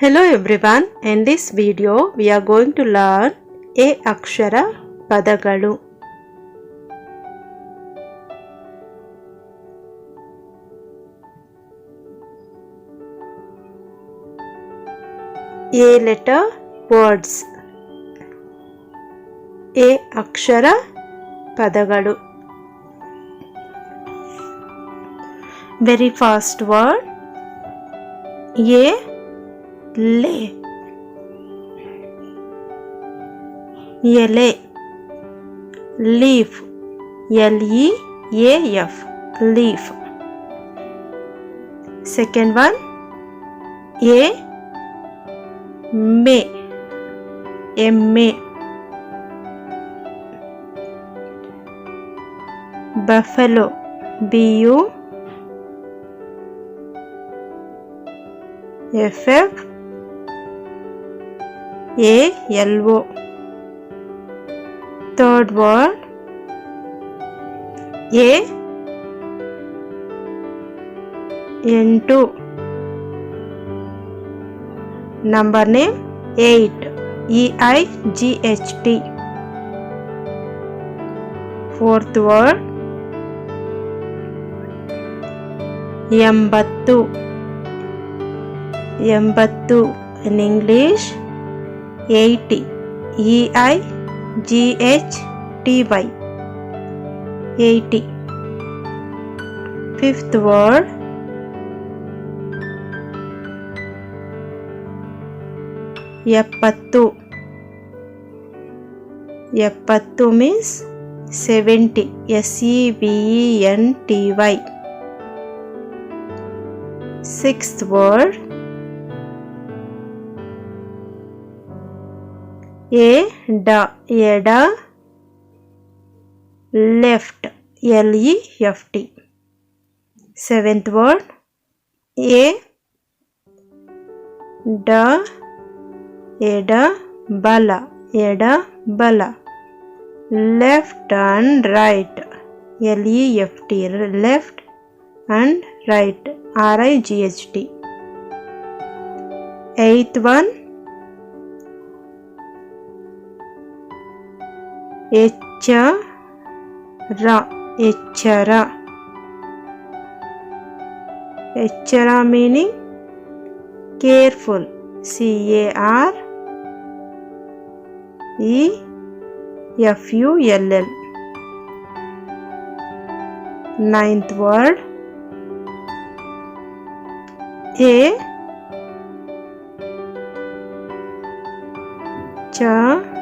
Hello everyone, in this video we are going to learn A ಅಕ್ಷರ ಪದಗಳು A letter words A ಅಕ್ಷರ ಪದಗಳು very first word A ಲೇ ಎಲೆ leaf L E A F leaf second one A May ಎಮ್ಮೆ buffalo B U F F A L O third word A ಎಂಟು number name eight E I G H T fourth word ಎಂಬತ್ತು. ಎಂಬತ್ತು. In English eighty E I G H T Y eighty fifth word ಎಪ್ಪತ್ತು ಎಪ್ಪತ್ತು means seventy S E B E N T Y sixth word ಎ ಡ ಎಡ left L E F T seventh word ಎ ಡ ಎಡ ಬಲ ಎಡ ಬಲ left and write L E F T left and write R I G H T eighth one ಎಚ್ಚರ ಎಚ್ಚರ ಎಚ್ಚರ meaning careful C A R E F U L L ninth word a ಚ ತು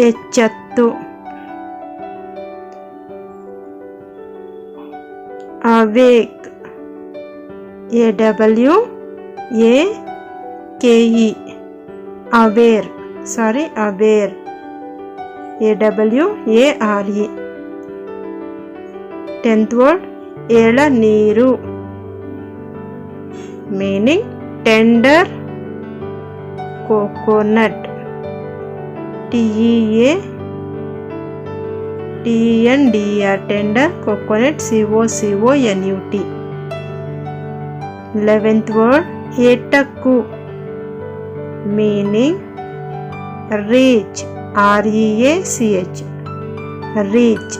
ಎಚ್ಚತ್ತು awake A W A K E aware sorry aware A W A R E tenth word ಎಳನೀರು meaning tender coconut T E A T N D R tender coconut C O N U T. Eleventh word ఏటక్కు. Meaning reach R E A C H. Reach.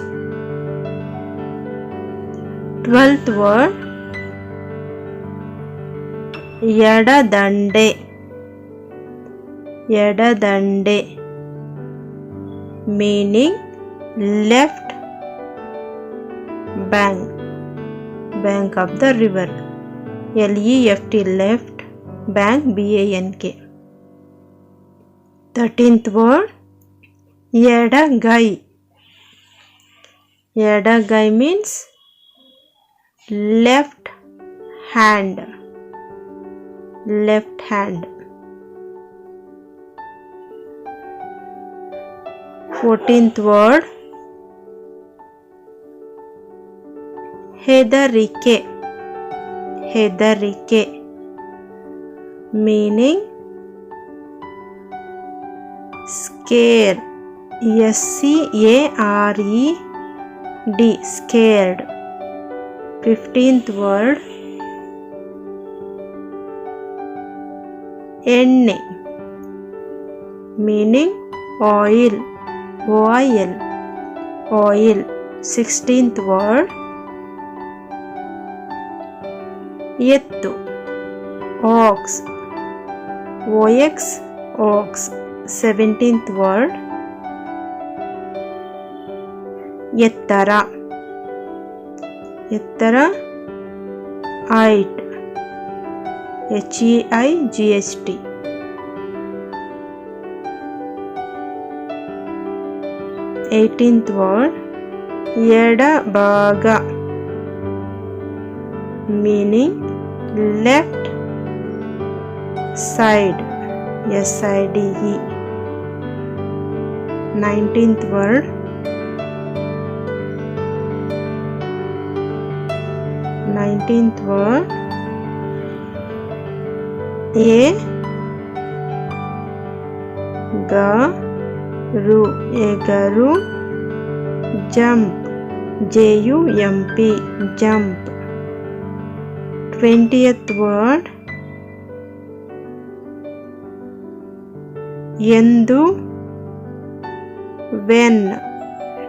Twelfth word ఎడదండే. ఎడదండే. meaning left bank bank of the river L E F T left bank B A N K. Thirteenth word Yadagai. Yadagai means left hand. Left hand. 14th word ಹೆದರಿಕೆ ಹೆದರಿಕೆ meaning square S C A R E D scared fifteenth word ಎಣ್ಣೆ meaning oil oil oil 16th word ಎತ್ತು ox ox ox 17th word ಎತ್ತರ ಎತ್ತರ height H E I G H T 18th word ಎಡಭಾಗ meaning left side S I D E 19th word nineteenth word a garu రు ఎగరు jump J U M P jump twentieth word ఎందు when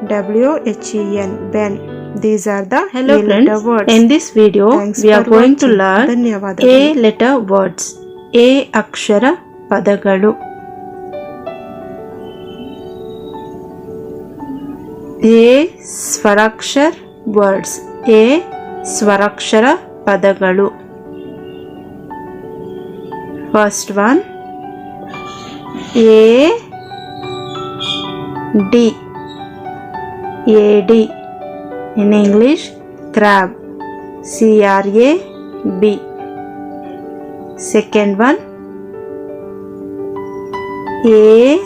W-H-E-N, Ben. These are the Hello friends. letter words. In this video, Thanks we are going watching. to learn A letter words. A akshara padagalu. A ಸ್ವರಾಕ್ಷರ words A ಸ್ವರಾಕ್ಷರ ಪದಗಳು first one A D A D in English crab C R A B second one A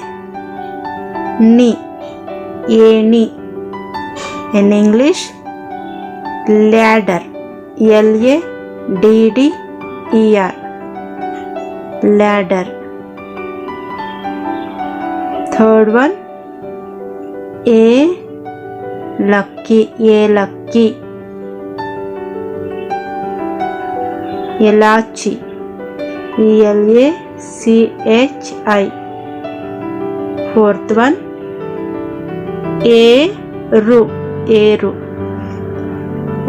ni Ani in English ladder L A D D E R ladder. Third one A lucky A lucky. Elachi E L A C H I. Fourth one A ru. ಏರು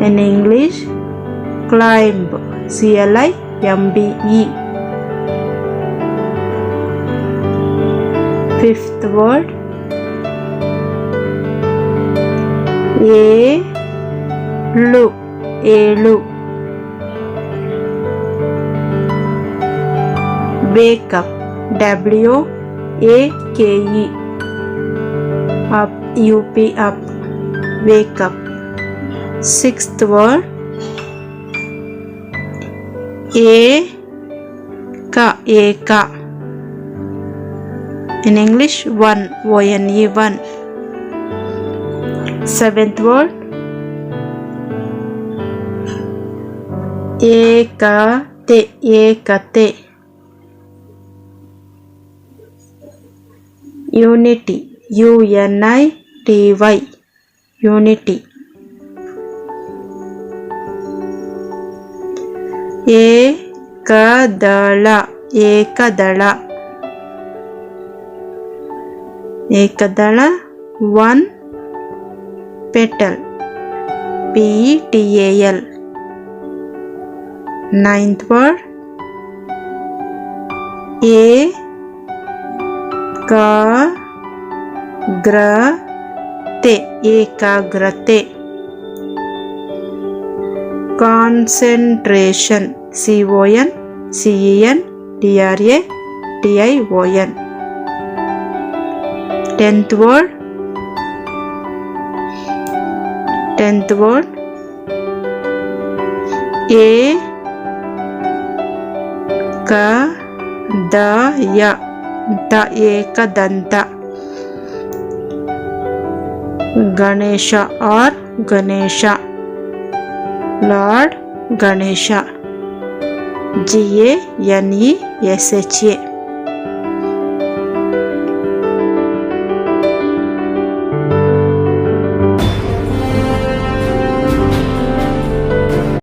in English climb C L I M B E fifth word ಏಳು ಏಳು wake up W A K E up U P up wake up. Sixth word eka ka. In English, one one one. Seventh word ekate ekate. Unity U N I T Y unity ಏಕದಳ ಏಕದಳ ಏಕದಳ one petal P E T A L ninth word A ka gra चित्ते एकाग्रते। Concentration C O N C N T R A T I O N tenth word. Tenth word. ए, का, द, या। द एक दंता गणेश और Ganesh. Lord Ganesh. G N यानी S H ए